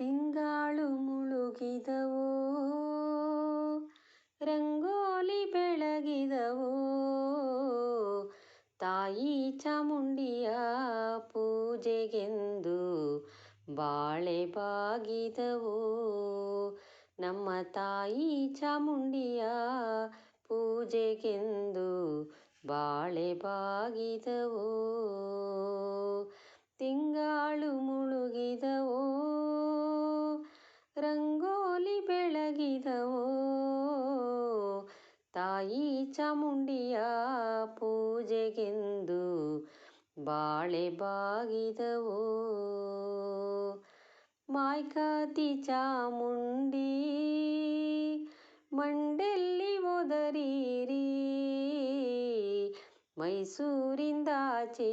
ತಿಂಗಾಳು ಮುಳುಗಿದವೋ? ರಂಗೋಲಿ ಬೆಳಗಿದವೋ? ತಾಯಿ ಚಾಮುಂಡಿಯ ಪೂಜೆಗೆಂದು ಬಾಳೆ ಬಾಗಿದವೋ? ನಮ್ಮ ತಾಯಿ ಚಾಮುಂಡಿಯ ಪೂಜೆಗೆಂದು ಬಾಳೆ ಬಾಗಿದವೋ? ಚಾಮುಂಡಿಯ ಪೂಜೆಗೆಂದು ಬಾಳೆ ಬಾಗಿದವೋ. ಮಾಯ್ಕಾತಿ ಚಾಮುಂಡಿ ಮಂಡೆಲ್ಲಿ ಮೈಸೂರಿಂದ ಮೈಸೂರಿಂದಾಚೆ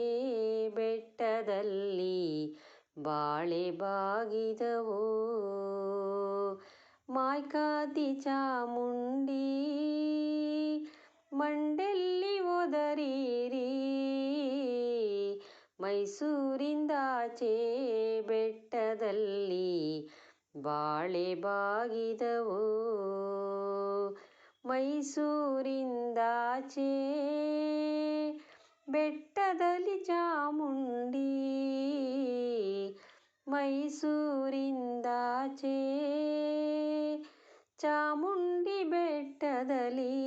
ಬೆಟ್ಟದಲ್ಲಿ ಬಾಳೆ ಬಾಗಿದವೋ. ಮಾಯ್ಕಾತಿ ಚಾಮುಂಡಿ ಮಂಡೆಲ್ಲಿ ಒದರಿರಿ ಮೈಸೂರಿಂದಾಚೆ ಬೆಟ್ಟದಲ್ಲಿ ಬಾಳೆ ಬಾಗಿದವೋ. ಮೈಸೂರಿಂದಾಚೆ ಬೆಟ್ಟದಲ್ಲಿ ಚಾಮುಂಡಿ. ಮೈಸೂರಿಂದಾಚೆ ಚಾಮುಂಡಿ ಬೆಟ್ಟದಲ್ಲಿ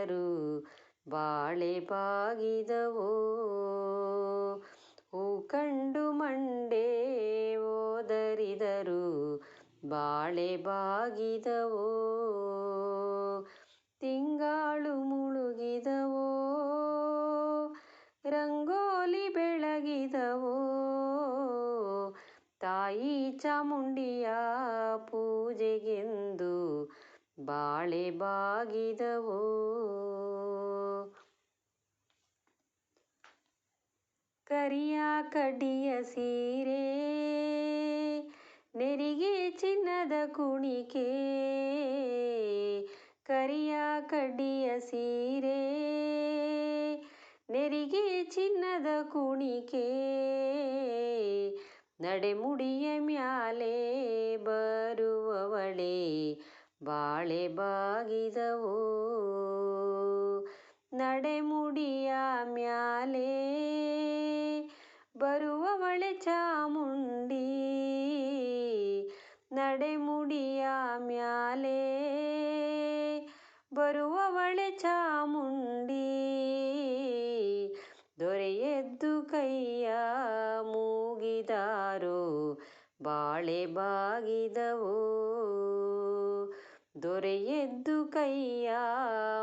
ಓದರಿದರು ಬಾಳೆ ಬಾಗಿದವೋ? ಹೂ ಕಂಡು ಮಂಡೆ ಓದರಿದರು. ಬಾಳೆ ಬಾಗಿದವೋ? ತಿಂಗಾಳು ಮುಳುಗಿದವೋ? ರಂಗೋಲಿ ಬೆಳಗಿದವೋ? ತಾಯಿ ಚಾಮುಂಡಿಯ ಪೂಜೆಗೆಂದು ಬಾಳೆ ಬಾಗಿದವು? ಕರಿಯ ಕಡ್ಡಿಯ ಸೀರೆ, ನೆರಿಗೆ ಚಿನ್ನದ ಕುಣಿಕೆ. ಕರಿಯ ಕಡ್ಡಿಯ ಸೀರೆ, ನೆರಿಗೆ ಚಿನ್ನದ ಕುಣಿಕೆ. ನಡೆಮುಡಿಯ ಮ್ಯಾಲೆ ಬರುವವಳೆ ಬಾಳೆ ಬಾಗಿದವು? ನಡೆಮುಡಿಯ ಮ್ಯಾಲೆ? ಬರುವವಳೆ ಚಾಮುಂಡಿ? ನಡೆಮುಡಿಯ ಮ್ಯಾಲೆ? ಬರುವವಳೆ ಚಾಮುಂಡಿ? ದೊರೆಯದ್ದು ಕೈಯ ಮೂಗಿದಾರು? ಬಾಳೆ ಬಾಗಿದವೋ? ದೊರೆಯೆದ್ದು ಕೈಯ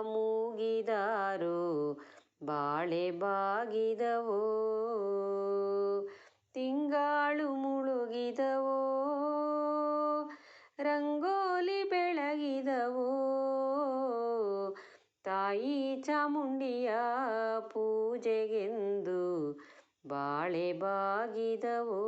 ಮೂಗಿದಾರು ಬಾಳೆ ಬಾಗಿದವೋ ತಿಂಗಾಳು ಮುಳುಗಿದವೋ ರಂಗೋಲಿ ಬೆಳಗಿದವೋ ತಾಯಿ ಚಾಮುಂಡಿಯ ಪೂಜೆಗೆಂದು ಬಾಳೆ ಬಾಗಿದವೋ.